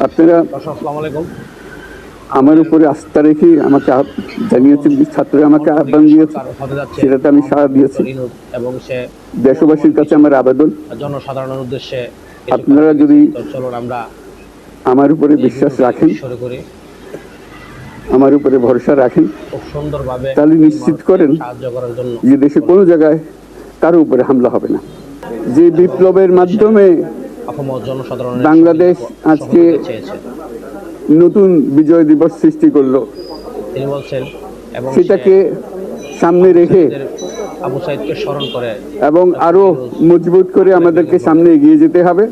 আপনারা আমার উপরে আস্থা রেখে আমাকে জানিয়েছেন ছাত্ররা আমাকে আহ্বান দিয়েছে। সেটাতে আমি সাড়া দিয়েছি। এবং সে দেশবাসীর কাছে আমার আবেদন। জনসাধারণের উদ্দেশ্যে আপনারা যদি- চলুন আমরা আমার উপরে বিশ্বাস রাখেন। আমার উপরে ভরসা রাখেন। সুন্দরভাবে তাহলে নিশ্চিত করেন যে দেশে কোনো জায়গায় কারও উপরে হামলা হবে না। যে বিপ্লবের মাধ্যমে বাংলাদেশ আজকে নতুন বিজয় দিবস সৃষ্টি করল। তিনি বলছেন এবং সেটাকে সামনে রেখে আবু সাইদকে স্মরণ করে এবং আরও মজবুত করে আমাদেরকে সামনে এগিয়ে যেতে হবে।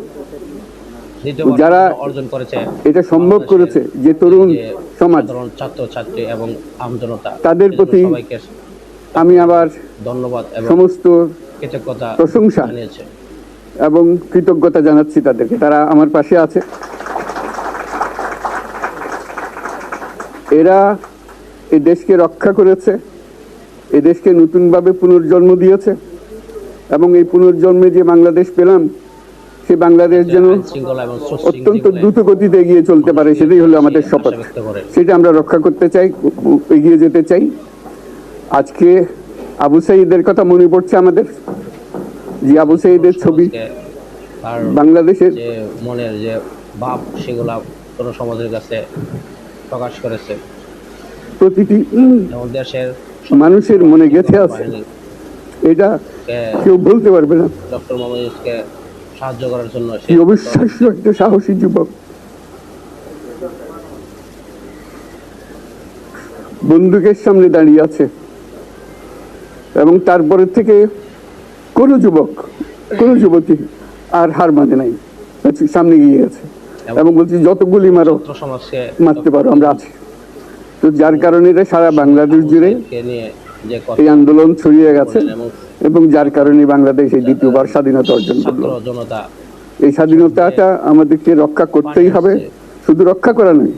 যারা অর্জন করেছে এটা সম্ভব করেছে যে তরুণ সমাজ ছাত্র ছাত্রী এবং আমজনতা তাদের প্রতি আমি আবার ধন্যবাদ সমস্ত কৃতজ্ঞতা প্রশংসা। জানিয়েছে। এবং কৃতজ্ঞতা জানাচ্ছি তাদেরকে। তারা আমার পাশে আছে। এরা এ দেশকে রক্ষা করেছে এ দেশকে নতুনভাবে পুনর্জন্ম দিয়েছে এবং এই পুনর্জন্মে যে বাংলাদেশ পেলাম সে বাংলাদেশ যেন অত্যন্ত দ্রুত গতিতে এগিয়ে চলতে পারে সেটাই হলো আমাদের শপথ। সেটা আমরা রক্ষা করতে চাই এগিয়ে যেতে চাই। আজকে আবু সাইদের কথা মনে পড়ছে আমাদের। যে আবু সাইদের ছবি। তার বাংলাদেশের যে মনের যে ভাব সেগুলা কোন সমাজের কাছে প্রকাশ করেছে। প্রতিটি দেশের মানুষের মনে গেঁথে আছে। এটা কেউ বলতে পারবে না। ডক্টর মোহাম্মদ ইউনুসকে সাহায্য করার জন্য সে অবিশ্বাস্য একটা সাহসী যুবক। বন্দুকের সামনে দাঁড়িয়ে আছে। এবং তারপরের থেকে কোন যুবক কোন যুবতী আর হার মানে নাই। আচ্ছা, সামনে গিয়ে গেছে। এবং বলছি যত গুলি মারো মারতে পারো আমরা আছি। তো যার কারণে এটা সারা বাংলাদেশ জুড়ে এই আন্দোলন ছড়িয়ে গেছে এবং যার কারণে বাংলাদেশ এই দ্বিতীয়বার স্বাধীনতা অর্জন করল। এই স্বাধীনতাটা আমাদেরকে রক্ষা করতেই হবে। শুধু রক্ষা করা নয়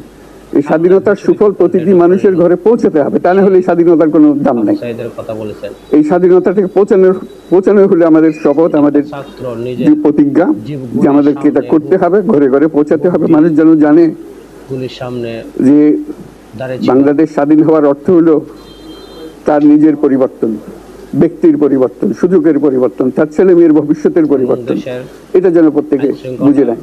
এই স্বাধীনতার সুফল প্রতিটি মানুষের ঘরে পৌঁছাতে হবে। তা না হলে এই স্বাধীনতার কোনো দাম নেই। এই স্বাধীনতাটাকে পৌঁছানোর পৌঁছানো হলে আমাদের শপথ আমাদের প্রতিজ্ঞা যে আমাদেরকে এটা করতে হবে ঘরে ঘরে পৌঁছাতে হবে। মানুষ যেন জানে সামনে যে বাংলাদেশ স্বাধীন হওয়ার অর্থ হলো তার নিজের পরিবর্তন ব্যক্তির পরিবর্তন সুযোগের পরিবর্তন তার ছেলে মেয়ের ভবিষ্যতের পরিবর্তন। এটা যেন প্রত্যেকে বুঝে নেয়।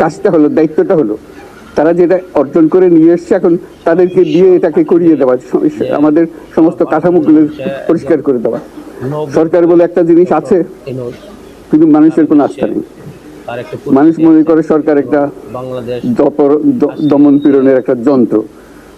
কাজটা হলো দায়িত্বটা হলো। তারা যেটা অর্জন করে নিয়ে এসছে এখন তাদেরকে দিয়ে এটাকে করিয়ে দেওয়া আমাদের সমস্ত কাঠামোগুলো পরিষ্কার করে দেওয়া। সরকার বলে একটা জিনিস আছে কিন্তু মানুষের কোনো আস্থা নেই। মানুষ মনে করে সরকার একটা দমন পীড়নের একটা যন্ত্র।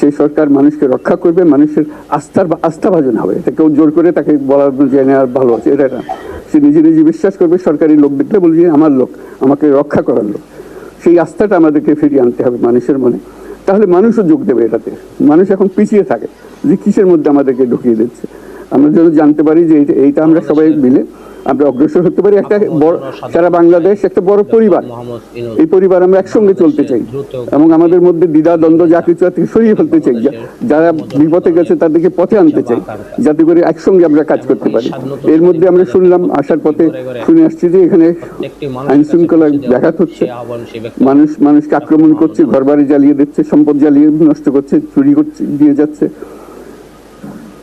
সেই সরকার মানুষকে রক্ষা করবে, মানুষের আস্থার আস্থাভাজন হবে। এটা কেউ জোর করে তাকে বলার যে নেওয়ার ভালো আছে, এটা না। সে নিজে নিজে বিশ্বাস করবে, সরকারি লোক দেখলে বলবে, আমার লোক, আমাকে রক্ষা করার লোক। সেই আস্থাটা আমাদেরকে ফিরিয়ে আনতে হবে মানুষের মনে। তাহলে মানুষও যোগ দেবে এটাতে। মানুষ এখন পিছিয়ে থাকে যে কিসের মধ্যে আমাদেরকে ঢুকিয়ে দিচ্ছে। আমরা যেন জানতে পারি যে এইটা আমরা সবাই মিলে আমরা অগ্রসর হতে পারি একটা বড় সারা বাংলাদেশ একটা বড় পরিবার। এই পরিবার আমরা একসঙ্গে চলতে চাই। এবং আমাদের মধ্যে দ্বিধা দ্বন্দ্ব যা কিছু আছে সরিয়ে ফেলতে চাই। যারা বিপথে গেছে তাদেরকে পথে আনতে চাই। যাতে করে একসঙ্গে আমরা কাজ করতে পারি। এর মধ্যে আমরা শুনলাম আসার পথে শুনে আসছি যে এখানে আইন শৃঙ্খলার ব্যাঘাত হচ্ছে। মানুষ মানুষকে আক্রমণ করছে ঘরবাড়ি জ্বালিয়ে দিচ্ছে সম্পদ জ্বালিয়ে নষ্ট করছে চুরি করছে দিয়ে যাচ্ছে।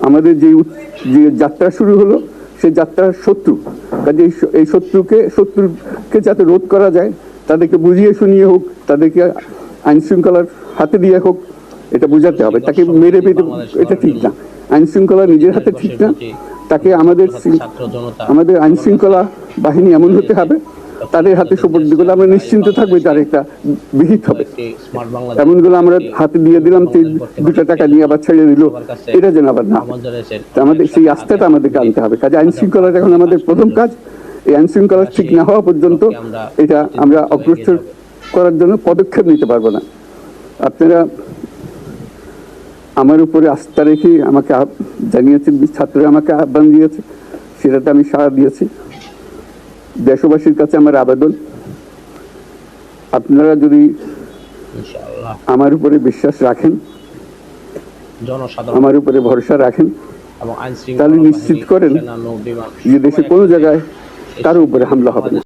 আমাদের যে যে যাত্রা শুরু হলো সে যাত্রার শত্রু। কাজে এই শত্রুকে শত্রুকে যাতে রোধ করা যায় তাদেরকে বুঝিয়ে শুনিয়ে হোক তাদেরকে আইন শৃঙ্খলার হাতে দিয়ে হোক এটা বোঝাতে হবে। তাকে মেরে পেতে এটা ঠিক না। আইন শৃঙ্খলা নিজের হাতে ঠিক না। তাকে আমাদের আমাদের আইন শৃঙ্খলা বাহিনী এমন হতে হবে তাদের হাতে সুপর্দ করলে আমরা নিশ্চিন্ত থাকব তার একটা বিহিত হবে। এমনগুলো আমরা হাতে দিয়ে দিলাম দুটো টাকা নিয়ে আবার ছেড়ে দিল। এটা যেন আবার না আমাদের সেই আস্থাটা আমাদেরকে আনতে হবে। কাজে আইন শৃঙ্খলাটা এখন আমাদের প্রথম কাজ, এই আইন শৃঙ্খলা ঠিক না হওয়া পর্যন্ত এটা আমরা অগ্রসর করার জন্য পদক্ষেপ নিতে পারব না। আপনারা আমার উপরে আস্থা রেখে আমাকে জানিয়েছেন, ছাত্ররা আমাকে আহ্বান দিয়েছে। সেটাতে আমি সাড়া দিয়েছি। দেশবাসীর কাছে আমার আবেদন। আপনারা যদি আমার উপরে বিশ্বাস রাখেন আমার উপরে ভরসা রাখেন তাহলে নিশ্চিত করেন যে দেশে কোনো জায়গায় তার উপরে হামলা হবে না।